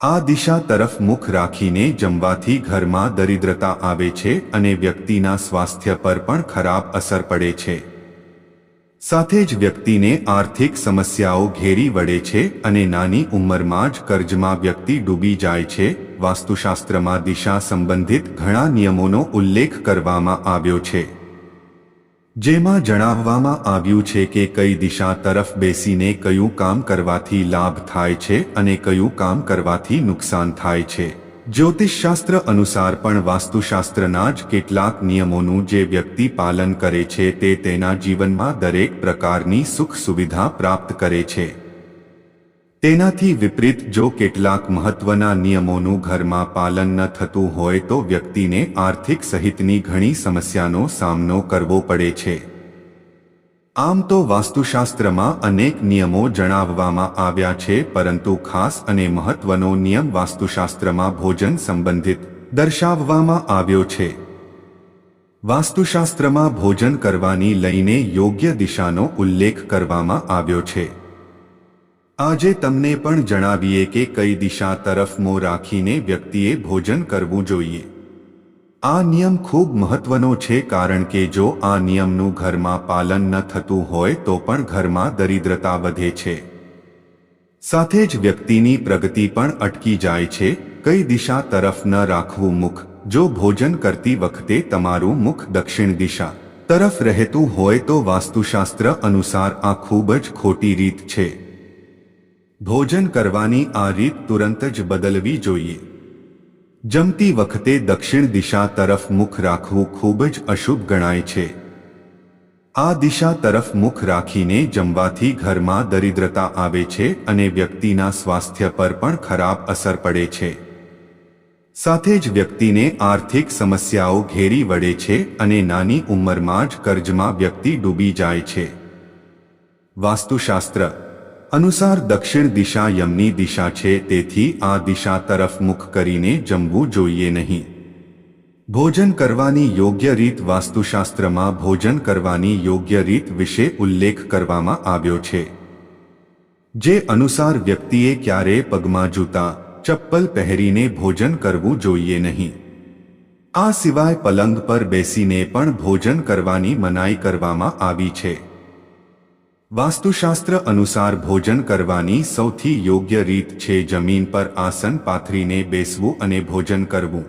આ દિશા તરફ મુખ રાખીને જમવાથી ઘરમાં દરિદ્રતા આવે છે અને વ્યક્તિના સ્વાસ્થ્ય પર પણ ખરાબ અસર પડે છે. સાથે જ વ્યક્તિને આર્થિક સમસ્યાઓ ઘેરી વળે છે અને નાની ઉંમરમાં જ કર્જમાં વ્યક્તિ ડૂબી જાય છે. વાસ્તુશાસ્ત્રમાં દિશા સંબંધિત ઘણા નિયમોનો ઉલ્લેખ કરવામાં આવ્યો છે. જેમાં જણાવવામાં આવ્યું છે કે કઈ દિશા તરફ બેસીને કયું કામ કરવાથી લાભ થાય છે અને કયું કામ કરવાથી નુકસાન થાય છે. જ્યોતિષશાસ્ત્ર અનુસાર પણ વાસ્તુશાસ્ત્રના જ કેટલાક નિયમોનું જે વ્યક્તિ પાલન કરે છે તે તેના જીવનમાં દરેક પ્રકારની સુખ સુવિધા પ્રાપ્ત કરે છે. તેનાથી વિપરીત જો કેટલાક મહત્વના નિયમોનું ઘરમાં પાલન ન થતું હોય તો વ્યક્તિને આર્થિક સહિતની ઘણી સમસ્યાનો સામનો કરવો પડે છે. આમ તો વાસ્તુશાસ્ત્રમાં અનેક નિયમો જણાવવામાં આવ્યા છે, પરંતુ ખાસ અને મહત્વનો નિયમ વાસ્તુશાસ્ત્રમાં ભોજન સંબંધિત દર્શાવવામાં આવ્યો છે. વાસ્તુશાસ્ત્રમાં ભોજન કરવાની લઈને યોગ્ય દિશાનો ઉલ્લેખ કરવામાં આવ્યો છે. આજે તમને પણ જણાવીએ કે કઈ દિશા તરફ મો રાખીને વ્યક્તિએ ભોજન કરવું જોઈએ. આ નિયમ ખૂબ મહત્વનો છે કારણ કે જો આ નિયમનું ઘરમાં પાલન ન થતું હોય તો પણ ઘરમાં દરિદ્રતા વધે છે. સાથે જ વ્યક્તિની પ્રગતિ પણ અટકી જાય છે. કઈ દિશા તરફ ન રાખવું મુખ. જો ભોજન કરતી વખતે તમારું મુખ દક્ષિણ દિશા તરફ રહેતું હોય તો વાસ્તુશાસ્ત્ર અનુસાર આ ખૂબ જ ખોટી રીત છે. ભોજન કરવાની આ રીત તુરંત જ બદલવી જોઈએ. જમતી વખતે દક્ષિણ દિશા તરફ મુખ રાખવું ખૂબ જ અશુભ ગણાય છે. આ દિશા તરફ મુખ રાખીને જમવાથી ઘરમાં દરિદ્રતા આવે છે અને વ્યક્તિના સ્વાસ્થ્ય પર પણ ખરાબ અસર પડે છે. સાથે જ વ્યક્તિને આર્થિક સમસ્યાઓ ઘેરી વળે છે અને નાની ઉંમરમાં જ કર્જમાં વ્યક્તિ ડૂબી જાય છે. વાસ્તુશાસ્ત્ર અનુસાર દક્ષિણ દિશા યમની દિશા છે, તેથી આ દિશા તરફ મુખ કરીને જમવું જોઈએ નહીં. ભોજન કરવાની યોગ્ય રીત વાસ્તુશાસ્ત્રમાં ભોજન કરવાની યોગ્ય રીત વિશે ઉલ્લેખ કરવામાં આવ્યો છે. જે અનુસાર વ્યક્તિએ ક્યારે પગમાં જૂતા, ચપ્પલ પહેરીને ભોજન કરવું જોઈએ નહીં. આ સિવાય પલંગ પર બેસીને પણ ભોજન કરવાની મનાઈ કરવામાં આવી છે. વાસ્તુશાસ્ત્ર અનુસાર ભોજન કરવાની સૌથી યોગ્ય રીત છે જમીન પર આસન પાથરીને બેસવું અને ભોજન કરવું.